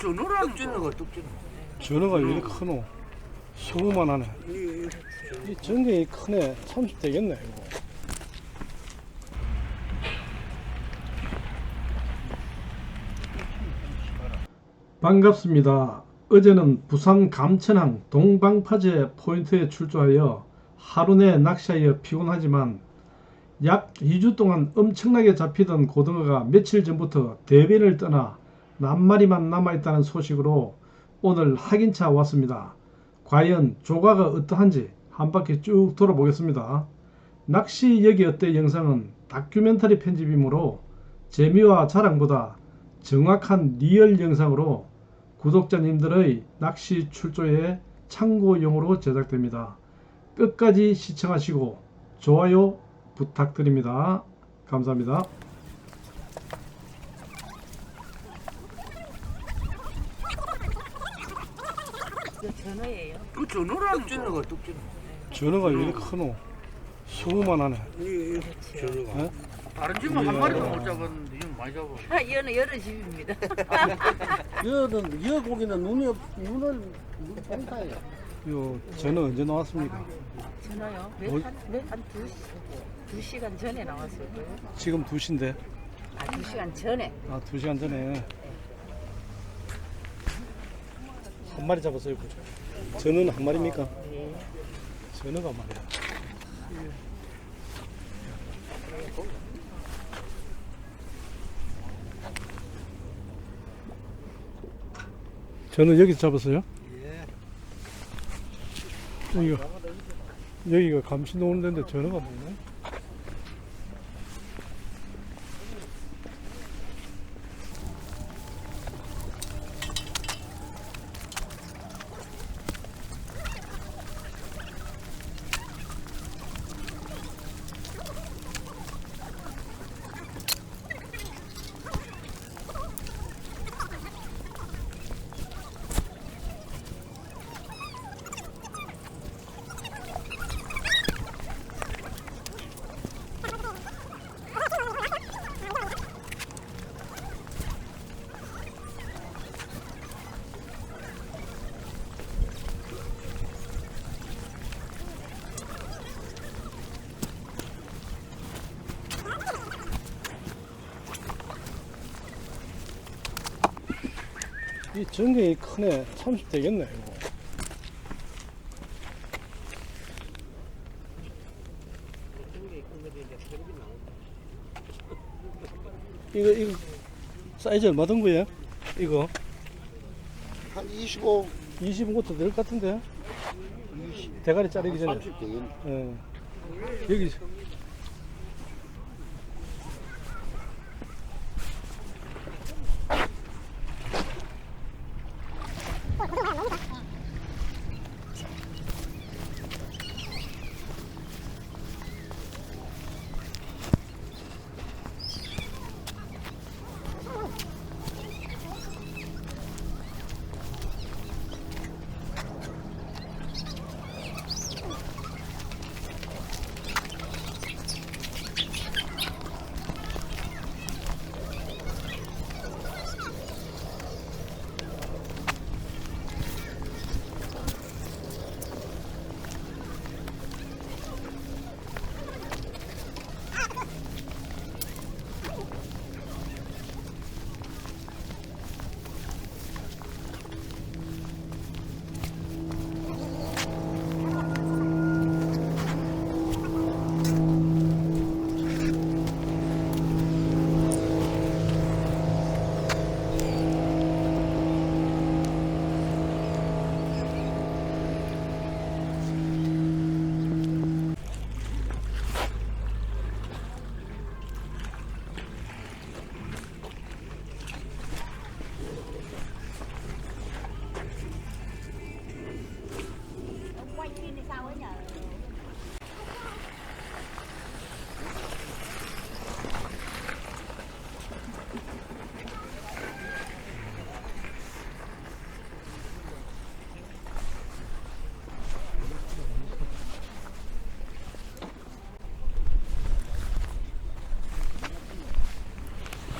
전어라는 뚝지는 거 뚝지는 전어가 왜 이렇게 크노? 수고만 하네. 이 전갱이 크네. 30 되겠네, 이거. 반갑습니다. 어제는 부산 감천항 동방파제 포인트에 출조하여 하루 내 낚시하여 피곤하지만 약 2주 동안 엄청나게 잡히던 고등어가 며칠 전부터 대변을 떠나 낱마리만 남아있다는 소식으로 오늘 확인차 왔습니다. 과연 조과가 어떠한지 한 바퀴 쭉 돌아보겠습니다. 낚시 여기 어때 영상은 다큐멘터리 편집이므로 재미와 자랑보다 정확한 리얼 영상으로 구독자님들의 낚시 출조에 참고용으로 제작됩니다. 끝까지 시청하시고 좋아요 부탁드립니다. 감사합니다. 이거 전어예요. 그 전어라는 뚝지는 거 뚝지는 전어가 왜 이렇게 크노? 수고만 하네. 전어가 어? 다른 집은 한 마리도 못 잡았는데 이건 많이 잡아. 아, 이거는 여러 집입니다. 여는 여 고기는 눈이 없 눈을 눈 통타요. 요 전어 언제 나왔습니까? 전어요? 뭘? 몇한몇한두 두 시간 전에 나왔을 거예요. 지금 2시인데. 아, 두 시간 전에. 아, 2시간 전에 한 마리 잡았어요, 그죠? 전어는 한 마리입니까? 예. 전어가 말이야. 저는 여기서 잡았어요? 여기가 여기가 감시 노는 데인데 전어가 뭐네? 이 전갱이 크네. 30 되겠네, 이거. 이거, 이거, 사이즈 얼마 든 거예요? 이거? 한 25, 25것도 될 것 같은데? 대가리 자르기 전에. 30 되겠네. 예. 여기.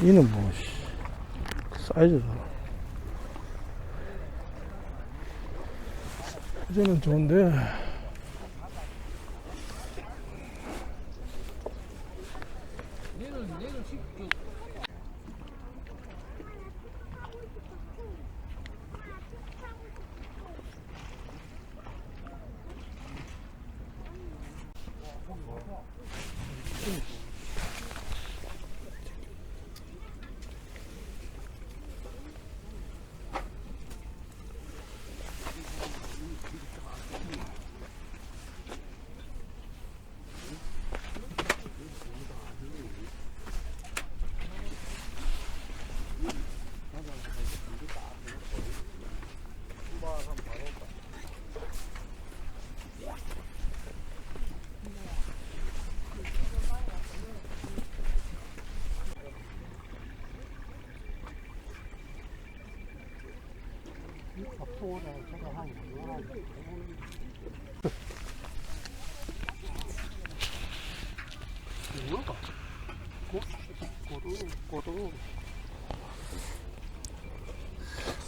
이는 뭐 사이즈가 사이즈는 좋은데 음.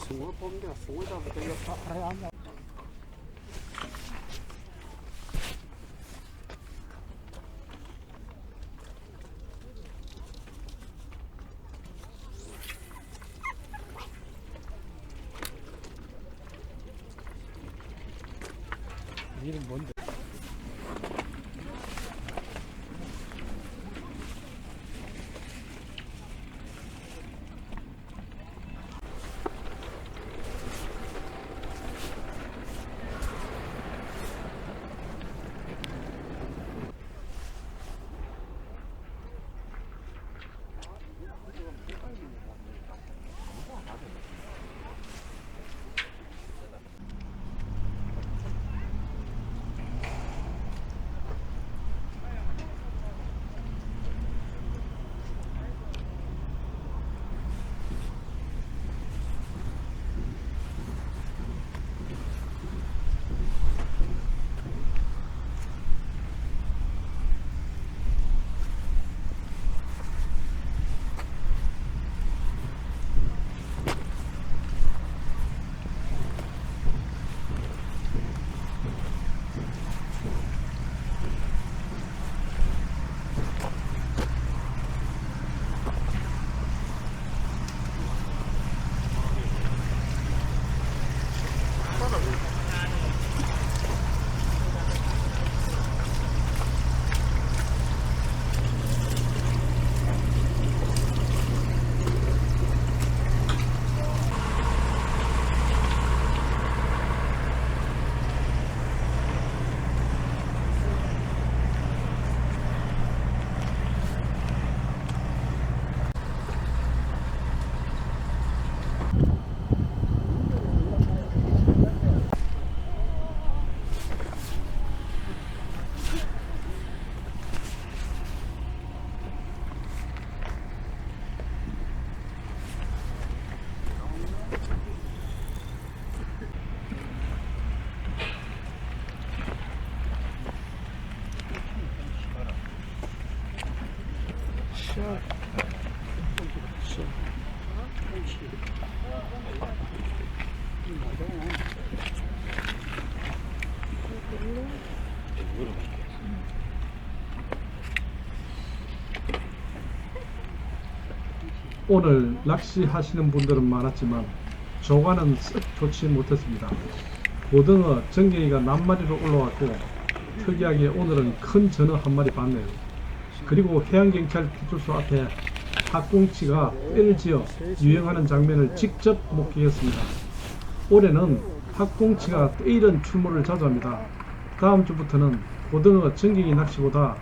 숭어 뽑는데 숭어 잡을 때 이거 바로 앉 아. 이름 뭔데? 오늘 낚시하시는 분들은 많았지만 조과는 썩 좋지 못했습니다. 고등어 전갱이가 낱마리로 올라왔고 특이하게 오늘은 큰 전어 한 마리 봤네요. 그리고 해양경찰 구출소 앞에 학꽁치가 뼈를 지어 유행하는 장면을 직접 목격했습니다. 올해는 학꽁치가 때이른 출몰을 자주 합니다. 다음 주부터는 고등어 전갱이 낚시보다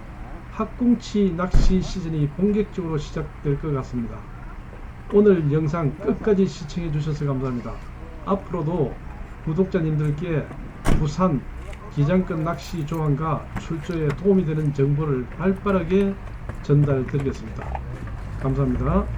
학꽁치 낚시 시즌이 본격적으로 시작될 것 같습니다. 오늘 영상 끝까지 시청해 주셔서 감사합니다. 앞으로도 구독자님들께 부산 기장권 낚시 조항과 출조에 도움이 되는 정보를 발빠르게 전달 드리겠습니다. 감사합니다.